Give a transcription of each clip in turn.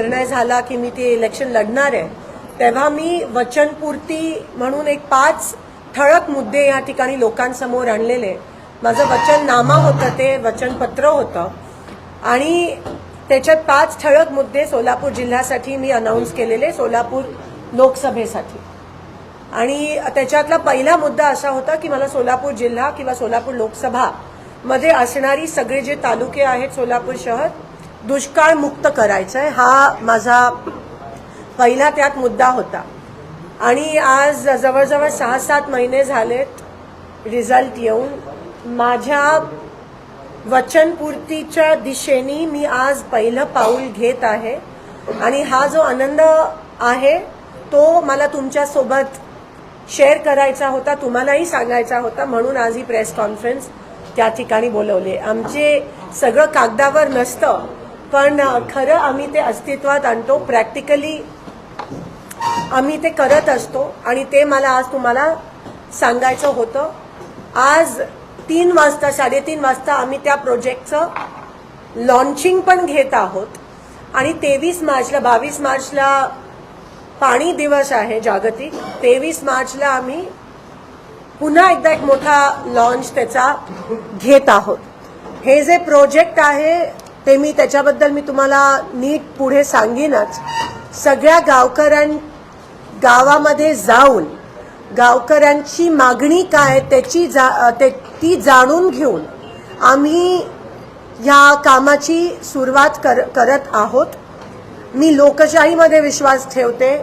निर्णय झाला की मी ते इलेक्शन लढणार आहे तेव्हा मी वचनपूर्ती म्हणून एक पाच ठळक मुद्दे या ठिकाणी लोकांसमोर आणलेले. माझं वचननामा होतं ते वचनपत्र होतं. आणि त्याच्यात पाच ठळक मुद्दे सोलापूर जिल्ह्यासाठी मी अनाऊन्स केलेले सोलापूर लोकसभेसाठी. आणि त्याच्यातला पहिला मुद्दा असा होता की मला सोलापूर जिल्हा किंवा सोलापूर लोकसभा मध्ये असणारी सगळे जे तालुके आहेत सोलापूर शहर दुष्काळ मुक्त करायचं आहे हा माझा पहिला त्यात मुद्दा होता. आणि आज जवळजवळ सहा सात महिने झालेत रिझल्ट येऊन माझ्या वचनपूर्तीच्या दिशेने मी आज पहिलं पाऊल घेत आहे. आणि हा जो आनंद आहे तो मला तुमच्यासोबत शेअर करायचा होता तुम्हालाही सांगायचा होता म्हणून आज ही प्रेस कॉन्फरन्स त्या ठिकाणी बोलवली. आमचे सगळं कागदावर नसतं पण खरं आम्ही ते अस्तित्वात आणतो. प्रॅक्टिकली आम्ही ते करत असतो. आणि ते मला आज तुम्हाला सांगायचं होतं. आज तीन वाजता साडेतीन वाजता आम्ही त्या प्रोजेक्टचं लॉन्चिंग पण घेत आहोत. आणि तेवीस मार्चला बावीस मार्चला पाणी दिवस आहे जागतिक. तेवीस मार्चला आम्ही पुन्हा एकदा एक मोठा लॉन्च त्याचा घेत आहोत. हे जे प्रोजेक्ट आहे ते मी त्याच्याबद्दल मी तुम्हाला नीट पुढे सांगेनच. सगळ्या गावकऱ्यां गावामध्ये जाऊन गावकऱ्यांची मागणी काय त्याची जा ते ती जाणून घेऊन आम्ही ह्या कामाची सुरुवात कर करत आहोत. मी लोकशाहीमध्ये विश्वास ठेवते.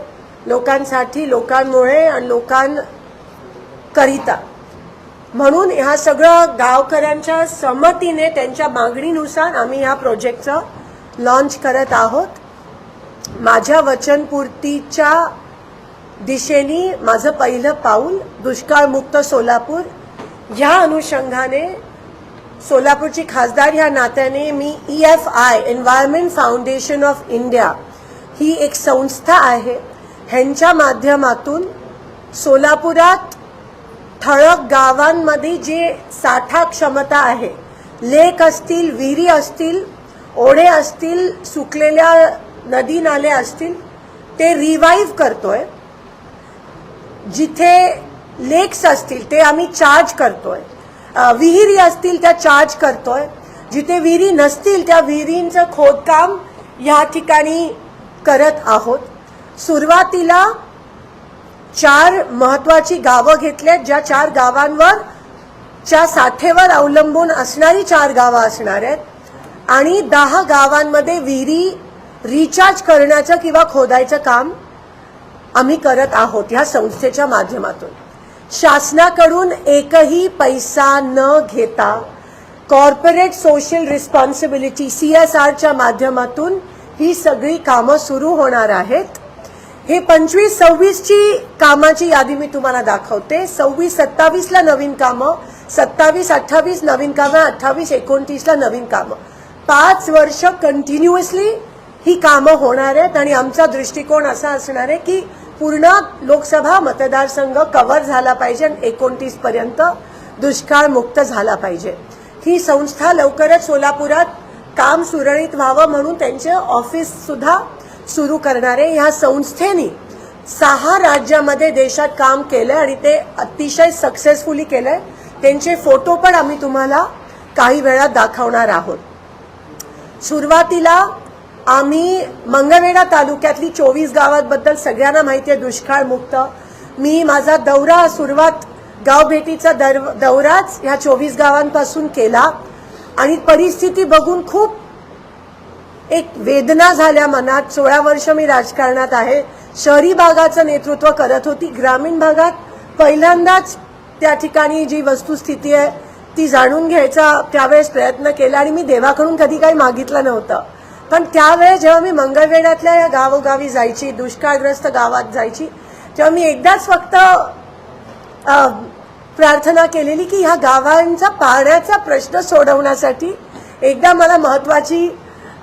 लोकांसाठी लोकांमुळे आणि लोकांकरिता. म्हणून ह्या सगळं गावकऱ्यांच्या संमतीने त्यांच्या मागणीनुसार आम्ही ह्या प्रोजेक्टचं लॉन्च करत आहोत. माझ्या वचनपूर्तीच्या दिशेने माझं पहिलं पाऊल दुष्काळमुक्त सोलापूर. ह्या अनुषंगाने सोलापूरची खासदार ह्या नात्याने मी E F I environment foundation of India ही एक संस्था आहे. ह्यांच्या माध्यमातून सोलापुरात ठळक गावांमध्ये जे साठा क्षमता आहे लेक असतील विहिरी असतील ओढे असतील सुकलेल्या नदी नाले असतील ते रिवाईव्ह करतोय. जिथे लेक्स असतील ते आम्ही चार्ज करतोय. विहिरी असतील त्या चार्ज करतोय. जिथे विहिरी नसतील त्या विहिरींचं खोदकाम या ठिकाणी करत आहोत. सुरुवातीला चार महत्वाची गावं घेतल्यात ज्या चार गावांवर च्या साठेवर अवलंबून असणारी चार गावं असणार आहेत. आणि दहा गावांमध्ये विहिरी रिचार्ज करण्याचं किंवा खोदायचं काम आम्ही करत आहोत ह्या संस्थेच्या माध्यमातून. शासनाकडून एकही पैसा न घेता corporate social responsibility C S आरच्या माध्यमातून ही सगळी कामं सुरू होणार आहेत. हे पंचवीस सव्वीसची कामाची यादी मी तुम्हाला दाखवते. सव्वीस सत्तावीसला नवीन कामं सत्तावीस अठ्ठावीस नवीन कामं अठ्ठावीस एकोणतीसला नवीन कामं. पाच वर्ष कंटिन्युअसली ही कामं होणार आहेत आणि आमचा दृष्टिकोन असा असणार आहे की पूर्ण लोकसभा मतदारसंघ कव्हर झाला पाहिजे आणि एकोणतीसपर्यंत दुष्काळमुक्त झाला पाहिजे. ही संस्था लवकरच सोलापुरात काम सुरळीत व्हावं म्हणून त्यांचे ऑफिससुद्धा सुरू करणारे ह्या संस्थेने सहा राज्यामध्ये देशात काम केलंय आणि ते अतिशय सक्सेसफुली केलंय. त्यांचे फोटो पण आम्ही तुम्हाला काही वेळा दाखवणार आहोत. सुरुवातीला आम्ही मंगळवेढा तालुक्यातली चोवीस गावांबद्दल सगळ्यांना माहिती आहे दुष्काळमुक्त. मी माझा दौरा सुरुवात गाव भेटीचा दर- दौराच ह्या चोवीस गावांपासून केला. आणि परिस्थिती बघून खूप एक वेदना झाल्या मनात सोळा वर्ष मी राजकारणात आहे. शहरी भागाचं नेतृत्व करत होती ग्रामीण भागात. पहिल्यांदाच त्या ठिकाणी जी वस्तुस्थिती आहे ती जाणून घ्यायचा त्यावेळेस प्रयत्न केला आणि मी देवाकडून कधी काही मागितलं नव्हतं. पण त्यावेळेस जेव्हा मी मंगळवेढ्यातल्या या गावोगावी जायची दुष्काळग्रस्त गावात जायची तेव्हा मी एकदाच फक्त प्रार्थना केलेली की ह्या गावांचा पाण्याचा प्रश्न सोडवण्यासाठी एकदा मला महत्वाची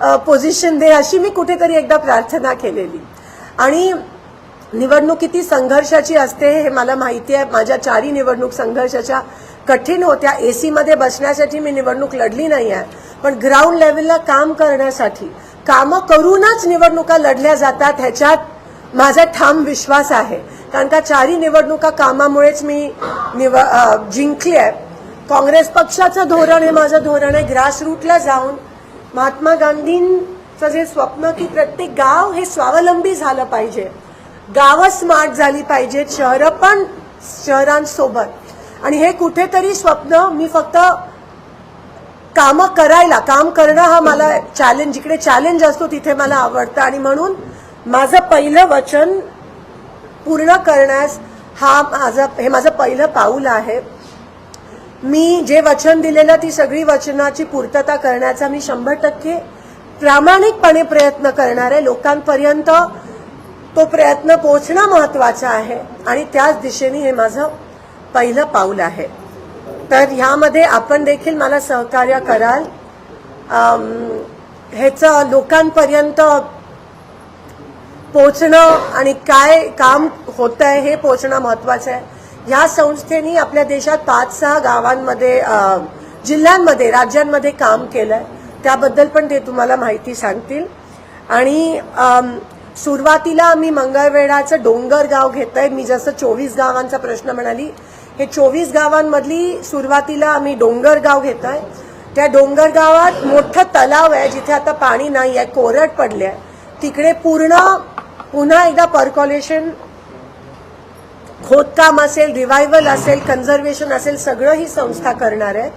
पोझिशन दे अशी मी कुठेतरी एकदा प्रार्थना केलेली. आणि निवडणूक किती संघर्षाची असते हे मला माहिती आहे. माझ्या चारही निवडणूक संघर्षाच्या कठीण होत्या. ए सीमध्ये बसण्यासाठी मी निवडणूक लढली नाही आहे. पण ग्राउंड लेवलला काम करण्यासाठी कामं करूनच निवडणुका लढल्या जातात ह्याच्यात माझा ठाम विश्वास आहे. कारण का चारही निवडणुका कामामुळेच मी निव जिंकली आहे. काँग्रेस पक्षाचं धोरण हे माझं धोरण आहे. ग्रासरूटला जाऊन महात्मा गांधींचं जे स्वप्न की प्रत्येक गाव हे स्वावलंबी झालं पाहिजे. गावं स्मार्ट झाली पाहिजेत शहरं पण शहरांसोबत. आणि हे कुठेतरी स्वप्न मी फक्त कामं करायला काम करणं हा मला चॅलेंज जिकडे चॅलेंज असतो तिथे मला आवडतं. आणि म्हणून माझं पहिलं वचन पूर्ण करण्यास हा माझं हे माझं पहिलं पाऊल आहे. मी जे वचन दिलेलं ती सगळी वचनाची पूर्तता करण्याचा मी शंभर टक्के प्रामाणिकपणे प्रयत्न करणार आहे. लोकांपर्यंत तो प्रयत्न पोहोचणं महत्त्वाचा आहे आणि त्याच दिशेने हे माझं पहिलं पाऊल आहे. तर ह्यामध्ये आपण देखील मला सहकार्य कराल. ह्याचं लोकांपर्यंत पोचणं आणि काय काम होत आहे हे पोचणं महत्वाचं आहे. ह्या संस्थेने आपल्या देशात पाच सहा गावांमध्ये जिल्ह्यांमध्ये राज्यांमध्ये काम केलं आहे त्याबद्दल पण ते तुम्हाला माहिती सांगतील. आणि सुरुवातीला आम्ही मंगळवेढाचं डोंगर गाव घेत आहे मी जसं चोवीस गावांचा प्रश्न म्हणाली हे चोवीस गावांमधली सुरुवातीला आम्ही डोंगर गाव घेत आहे त्या डोंगर गावात मोठं तलाव आहे जिथे आता पाणी नाही आहे कोरड पडले आहे तिकडे पूर्ण पुन्हा एकदा पर्कॉलेशन खोदकाम असेल रिव्हायवल असेल कन्झर्वेशन असेल सगळं ही संस्था करणार आहे.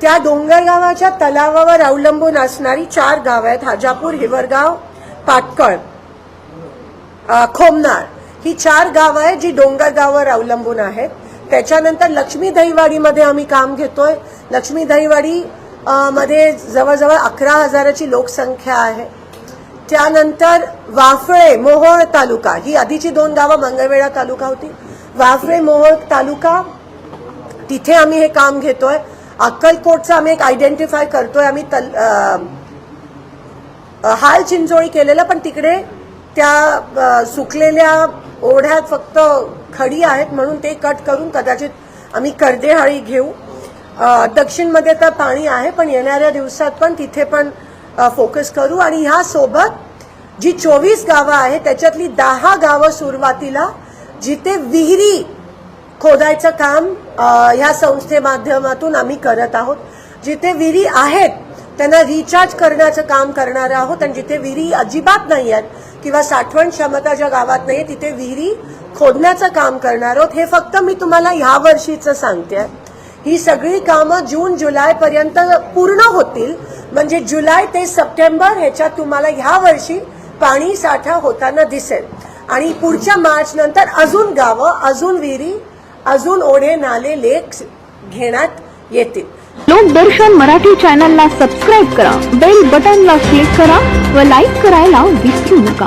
त्या डोंगरगावाच्या तलावावर अवलंबून असणारी चार गावं आहेत हाजापूर हिवरगाव पाटकळ खोमनार. ही चार गावं आहेत जी डोंगरगावावर अवलंबून आहेत. त्याच्यानंतर लक्ष्मी दहीवाडीमध्ये आम्ही काम घेतोय. लक्ष्मी दहीवाडी मध्ये जवळजवळ अकरा हजाराची लोकसंख्या आहे. त्यानंतर वाफळे मोहोळ तालुका. ही आधीची दोन गावं मंगळवेढा तालुका होती. वाफरे मोहोळ तालुका तिथे आम्ही हे काम घेतोय. अक्कलकोटचं आम्ही एक आयडेंटिफाय करतोय. आम्ही तल हाल चिंचोळी केलेलं पण तिकडे त्या सुकलेल्या ओढ्यात फक्त खडी आहेत म्हणून ते कट करून कदाचित आम्ही कर्देहाळी घेऊ. दक्षिणमध्ये तर पाणी आहे पण येणाऱ्या दिवसात पण तिथे पण फोकस करू. आणि ह्या सोबत जी चोवीस गावं आहेत त्याच्यातली दहा गावं सुरुवातीला जिथे विहिरी खोदायचं काम ह्या संस्थे माध्यमातून आम्ही करत आहोत. जिथे विहिरी आहेत त्यांना रिचार्ज करण्याचं काम करणार आहोत आणि जिथे विहिरी अजिबात नाही आहेत किंवा साठवण क्षमता ज्या गावात नाही तिथे विहिरी खोदण्याचं काम करणार आहोत. हे फक्त मी तुम्हाला ह्या वर्षीचं सांगते ही सगळी कामं जून जुलै पर्यंत पूर्ण होतील. म्हणजे जुलै ते सप्टेंबर ह्याच्यात तुम्हाला ह्या वर्षी पाणी साठा होताना दिसेल. आणि पुढच्या मार्च नंतर अजून गावं अजून विहिरी अजून ओढे नाले लेख घेण्यात येतील. लोकदर्शन मराठी चॅनलला सबस्क्राईब करा. बेल बटनला क्लिक करा व लाईक करायला विसरू नका.